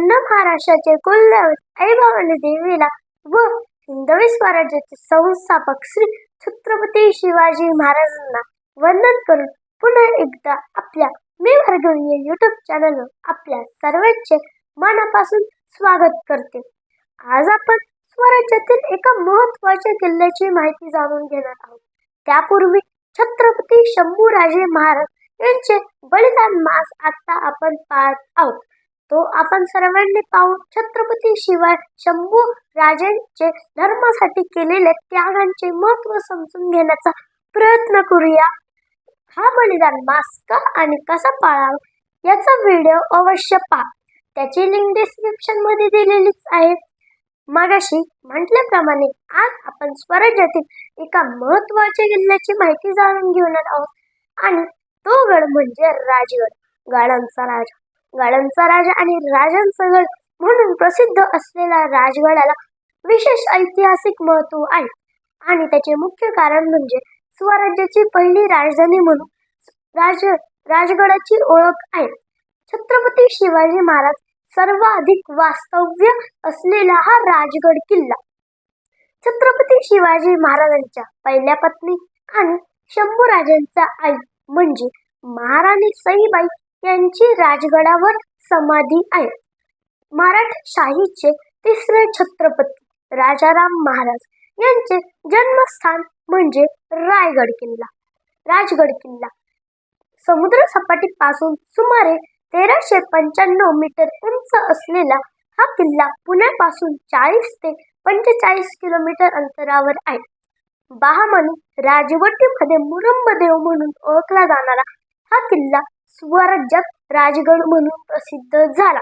अखंड महाराष्ट्राचे कुलदैवत आई भवानी देवीला व हिंदवी स्वराज्याचे संस्थापक श्री छत्रपती शिवाजी महाराजांना वंदन करून पुन्हा एकदा आपल्या मी भार्गवीय युट्यूब चॅनलवर आपल्या सर्वांचे मनापासून स्वागत करते. आज आपण स्वराज्यातील एका महत्त्वाच्या किल्ल्याची माहिती जाणून घेणार आहोत. त्यापूर्वी छत्रपती शंभूराजे महाराज यांचे बलिदान मास आता आपण पाहत आहोत. तो आपण सर्वांनी पाहून छत्रपती शिवाय शंभू राजेंचे धर्मासाठी केलेल्या त्यागांचे महत्त्व समजून घेण्याचा प्रयत्न करूया. हा बलिदान मास का आणि कसा पाळावा याचा व्हिडिओ अवश्य पहा. त्याची लिंक डिस्क्रिप्शनमध्ये दिलेलीच आहे. मागाशी म्हटल्याप्रमाणे आज आपण स्वराज्यातील एका महत्त्वाच्या किल्ल्याची माहिती जाणून घेणार आहोत. आणि तो गड म्हणजे राजगड गाडांचा राजा. गाडांचा राजा आणि राजांचा गड म्हणून प्रसिद्ध असलेला राजगडाला विशेष ऐतिहासिक महत्त्व आहे. आणि त्याचे मुख्य कारण म्हणजे स्वराज्याची पहिली राजधानी म्हणून राज राजगडाची ओळख आहे. छत्रपती शिवाजी महाराज सर्वाधिक वास्तव्य असलेला हा राजगड किल्ला. छत्रपती शिवाजी महाराजांच्या पहिल्या पत्नी आणि शंभू राजांचा आई म्हणजे महाराणी सईबाई यांची राजगडावर समाधी आहे. मराठशाहीचे तिसरे छत्रपती राजाराम महाराज यांचे जन्मस्थान म्हणजे रायगड किल्ला. राजगड किल्ला. समुद्र सपाटीपासून सुमारे तेराशे पंच्याण्णव मीटर उंच असलेला हा किल्ला पुण्यापासून चाळीस ते पंचेचाळीस किलोमीटर अंतरावर आहे. बहामनी राजवटीमध्ये मुरंबदेव म्हणून ओळखला जाणारा हा किल्ला स्वराज्यात राजगड म्हणून प्रसिद्ध झाला.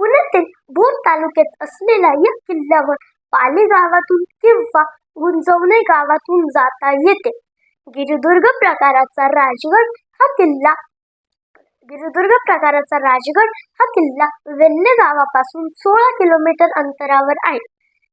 पुण्यातील भूम तालुक्यात असलेल्या या किल्ल्यावर पाले गावातून किंवा गुंजवणे गावातून जाता येते. गिरिदुर्ग प्रकाराचा राजगड हा किल्ला गिरिदुर्ग प्रकाराचा राजगड हा किल्ला वेल्हे गावापासून सोळा किलोमीटर अंतरावर आहे.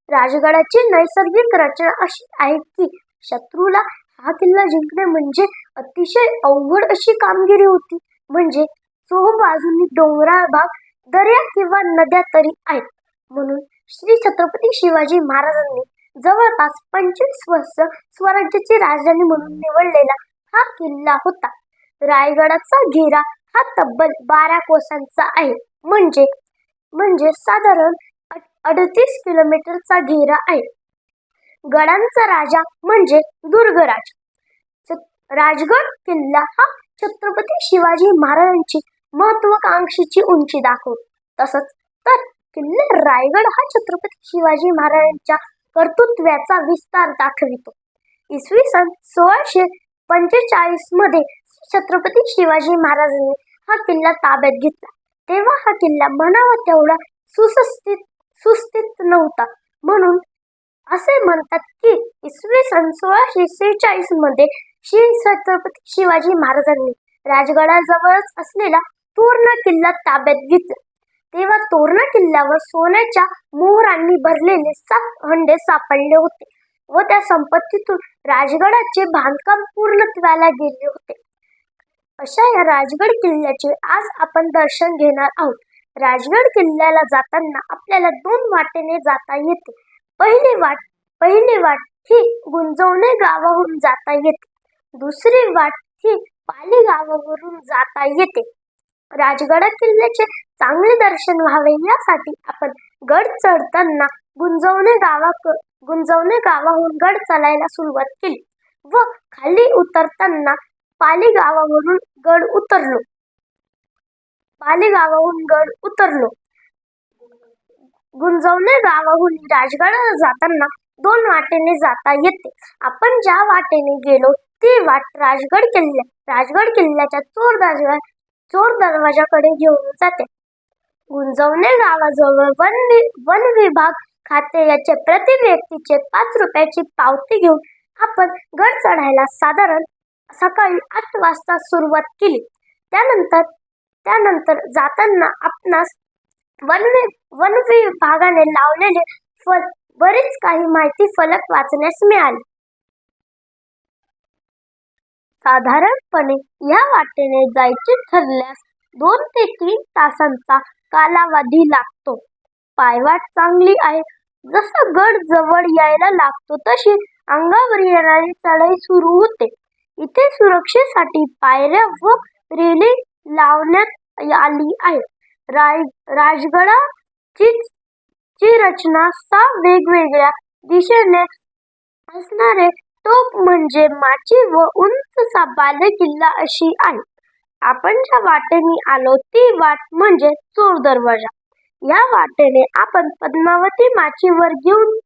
राजगडाची नैसर्गिक रचना अशी आहे की शत्रूला हा किल्ला जिंकणे म्हणजे अतिशय अवघड अशी कामगिरी होती. म्हणजे चोहबाजूंनी डोंगराळ भाग दर्या किंवा नद्या तरी आहेत. म्हणून श्री छत्रपती शिवाजी महाराजांनी जवळपास पंचवीस वर्ष स्वराज्याची राजधानी म्हणून निवडलेला हा किल्ला होता. रायगडाचा घेरा हा तब्बल बारा कोसांचा आहे. म्हणजे म्हणजे साधारण अडतीस किलोमीटरचा घेरा आहे. गडांचा राजा म्हणजे दुर्गराज. राजगड किल्ला हा छत्रपती शिवाजी महाराजांची महत्वाकांक्षीची उंची दाखवतो. तसंच तर किल्ले रायगड हा छत्रपती शिवाजी महाराजांच्या कर्तृत्वाचा विस्तार दाखवितो. इसवी सन सोळाशे पंचेचाळीसमध्ये छत्रपती शिवाजी महाराजांनी हा किल्ला ताब्यात घेतला. तेव्हा हा किल्ला म्हणावा तेवढा सुस्थित सुस्थित नव्हता. म्हणून असे म्हणतात की इसवी सन सोळाशे सेहेचाळीसमध्ये श्री छत्रपती शिवाजी महाराजांनी राजगडाजवळच असलेला तोरणा किल्ला ताब्यात घेतला. तेव्हा तोरणा किल्ल्यावर सोन्याच्या मोहरांनी भरलेले सात हंडे सापडले होते व त्या संपत्तीतून राजगडाचे बांधकाम पूर्णत्वाला गेले होते. अशा या राजगड किल्ल्याचे आज आपण दर्शन घेणार आहोत. राजगड किल्ल्याला जाताना आपल्याला दोन वाटेने जाता येते. पहिली वाट पहिली वाट ही गुंजवणे गावाहून जाता येते. दुसरी वाट ही पाली गावावरून जाता येते. राजगड किल्ल्याचे चांगले दर्शन व्हावे यासाठी आपण गड चढताना गुंजवणे गावा गुंजवणे गावाहून गड चालायला सुरुवात केली व खाली उतरताना पाली गावावरून गड उतरलो. पाली गावाहून गड उतरलो. गुंजवणे गावाहून राजगडाला जाताना दोन वाटेने जाता येते. आपण ज्या वाटेने गेलो ती वाट राजगड किल्ल्या राजगड किल्ल्याच्या चोर दरवाजा चोर दरवाजाकडे घेऊन जाते. गुंजवणे गावाजवळ वन वि वन विभाग खाते याचे प्रति व्यक्तीचे पाच रुपयाची पावती घेऊन आपण गड चढायला साधारण सकाळी आठ वाजता सुरुवात केली. त्यानंतर त्यानंतर जाताना आपणास वन वन विभागाने लावलेले फल बरीच काही माहिती फलक वाचण्यास मिळाली. साधारणपणे या वाटेने जायचे ठरल्यास दोन ते तीन तासांचा कालावधी लागतो. पायवाट चांगली आहे. जसं गड जवळ यायला लागतो तशी अंगावर येणारी चढाई सुरू होते. इथे सुरक्षेसाठी पायऱ्या व रेलिंग लावण्यात आली आहे राय राजगडाची ची रचना सहा वेगवेगळ्या दिशेने असणारे तोप म्हणजे माची व उंचसा बालेकिल्ला अशी आहे. आपण ज्या वाटेने आलो ती वाट म्हणजे चोर दरवाजा. या वाटेने आपण पद्मावती माचीवर घेऊन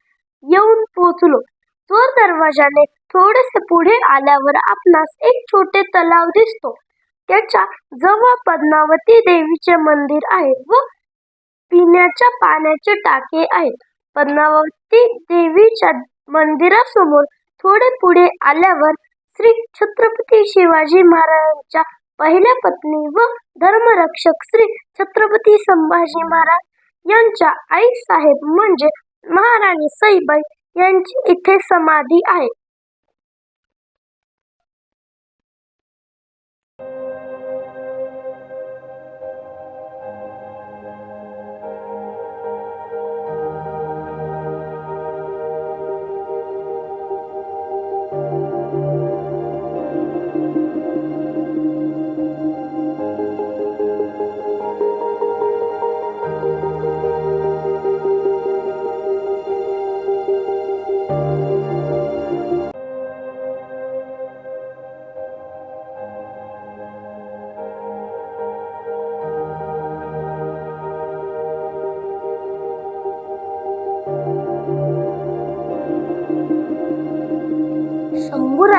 येऊन पोहोचलो. चोर दरवाजाने थोडेसे पुढे आल्यावर आपणास एक छोटे तलाव दिसतो. त्याच्याजवळ पद्मावती देवीचे मंदिर आहे व पिण्याच्या पाण्याचे टाके आहेत. पद्मावती देवीच्या मंदिरासमोर थोडे पुढे आल्यावर श्री छत्रपती शिवाजी महाराजांच्या पहिल्या पत्नी व धर्मरक्षक श्री छत्रपती संभाजी महाराज यांच्या आई साहेब म्हणजे महाराणी सईबाई यांची इथे समाधी आहे.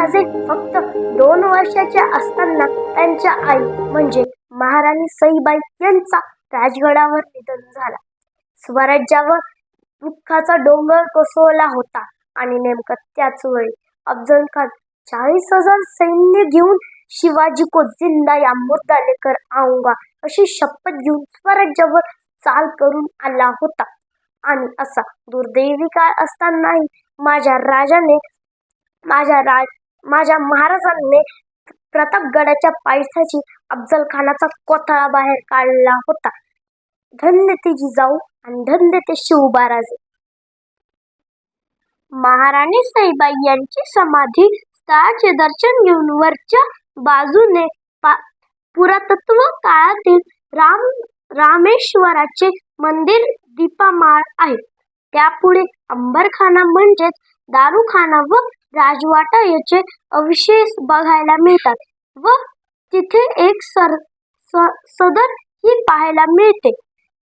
शंभूराजे फक्त दोन वर्षाच्या असताना त्यांच्या आई म्हणजे महाराणी सईबाई यांचा राजगडावर निधन झाला. स्वराज्यावर दुःखाचा डोंगर कोसळला होता आणि नेमकं त्याच वेळी अफजल खान चाळीस हजार सैन्य घेऊन शिवाजी को जिंदा या मुद्दा लेकर आऊंगा अशी शपथ घेऊन स्वराज्यावर चाल करून आला होता. आणि असा दुर्दैवी काळ असतानाही माझ्या राजाने माझ्या राज माझ्या महाराजांनी प्रतापगडाच्या पायथ्याशी अफजल खानाचा कोथळा बाहेर काढला होता. धन्य ते जिजाऊ आणि धन्य ते शिवबाराजे. महाराणी साईबाई यांची समाधी स्थळाचे दर्शन घेऊन वरच्या बाजूने पुरातत्व काळातील राम रामेश्वराचे मंदिर दीपामाळ आहे. त्यापुढे अंबरखाना म्हणजेच दारूखाना व राजवाटा याचे अवशेष बघायला मिळतात व तिथे एक सर स- सदर ही पाहायला मिळते.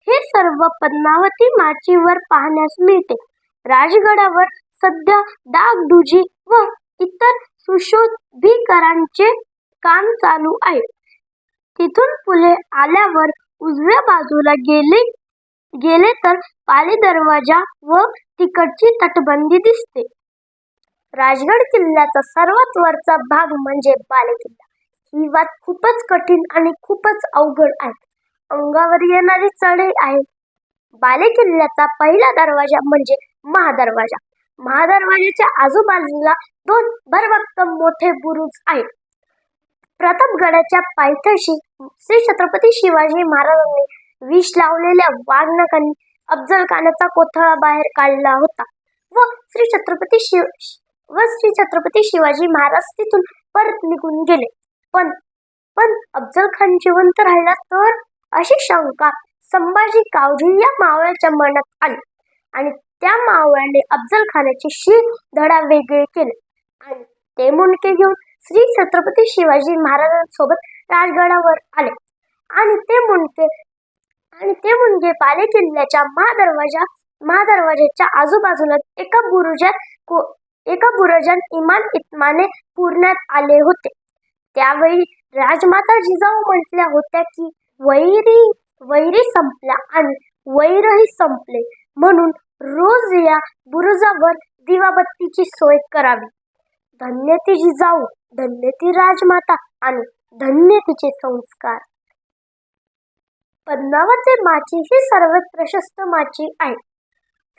हे सर्व पद्मावती माचीवर पाहण्यास मिळते. राजगडावर सध्या डागडुजी व इतर सुशोभीकरांचे काम चालू आहे. तिथून पुढे आल्यावर उजव्या बाजूला गेले गेले तर पाली दरवाजा व तिकडची तटबंदी दिसते. राजगड किल्ल्याचा सर्वात वरचा भाग म्हणजे बालेकिल्ला. ही वाट खूपच कठीण आणि खूपच अवघड आहे. अंगावर येणारी चढाई आहे. बालेकिल्ल्याचा पहिला दरवाजा म्हणजे महादरवाजा. महादरवाजाच्या आजूबाजूला दोन भरभक्कम मोठे बुरुज आहेत. प्रतापगडाच्या पायथ्याशी श्री छत्रपती शिवाजी महाराजांनी विष लावलेल्या वाघनकांनी अफजल खानाचा कोथळा बाहेर काढला होता व श्री छत्रपती शिव व श्री छत्रपती शिवाजी महाराज तिथून परत निघून गेले. पण पण अफजल खान जिवंत राहिला तर अशी शंका संभाजी कावजी या मावळ्याच्या मनात आली. आणि त्या मावळ्याने अफजल खानाचे शी धडा वेगळे केले. आणि ते मुंडके घेऊन श्री छत्रपती शिवाजी महाराजांसोबत राजगडावर आले. आणि ते मुंडके आणि ते मुंडके पाले किल्ल्याच्या महादरवाजा महादरवाजाच्या आजूबाजूला एका बुरुजात को- एका बुरुजात इमान इतमाने पुरण्यात आले होते. त्यावेळी राजमाता जिजाऊ म्हटल्या होत्या की वैरी वैरी संपला आणि वैरही संपले. म्हणून रोज या बुरुजावर दिवाबत्तीची सोय करावी. धन्य ती जिजाऊ धन्य ती राजमाता आणि धन्य तिचे संस्कार. पद्मावती माची ही सर्वात प्रशस्त माची आहे.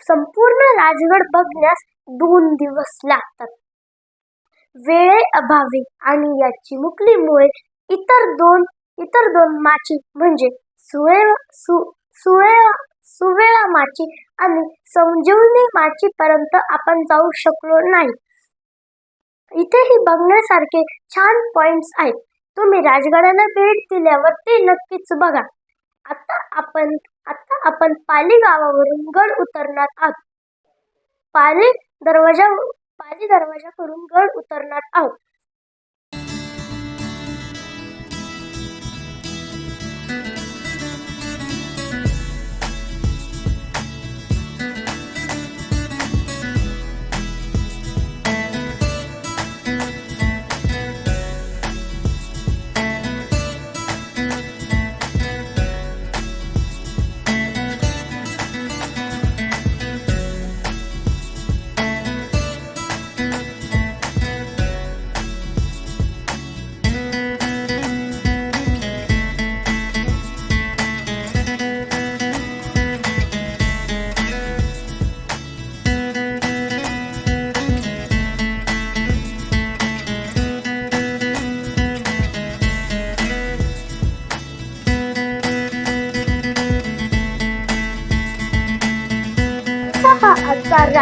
संपूर्ण राजगड बघण्यास दोन दिवस लागतात. वेळे अभावी आणि या चिमुकलीमुळे इतर दोन इतर दोन माची म्हणजे सुवे सु सुवेळा माची आणि संजीवनी माची पर्यंत आपण जाऊ शकलो नाही. इथेही बघण्यासारखे छान पॉइंट्स आहेत. तुम्ही राजगडाला भेट दिल्यावर ते नक्कीच बघा. आता आपण आता आपण पाली गावावरून गड उतरणार आहोत. पाली दरवाजा पाली दरवाजा करून गड उतरणार आहोत.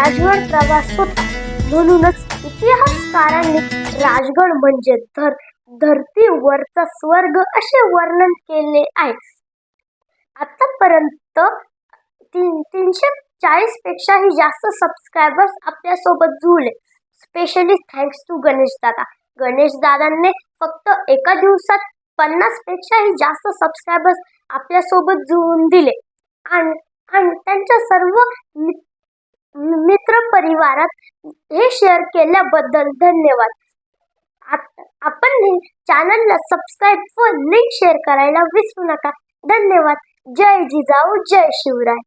राजगड प्रवास होता. म्हणूनच इतिहासकारांनी राजगड म्हणजे धर धरतीवरचा स्वर्ग असे वर्णन केले आहे. आतापर्यंत तीन तीनशे चाळीस पेक्षाही जास्त सबस्क्रायबर्स आपल्यासोबत जुळले. स्पेशली थँक्स टू गणेश दादा. गणेश दादांनी फक्त एका दिवसात पन्नास पेक्षाही जास्त सबस्क्रायबर्स आपल्यासोबत जुळवून दिले. आणि आणि त्यांच्या सर्व मित्र परिवारात हे शेअर केल्याबद्दल धन्यवाद. आपण चॅनलला सबस्क्राईब व लिंक शेअर करायला विसरू नका. धन्यवाद. जय जिजाऊ जय शिवराय.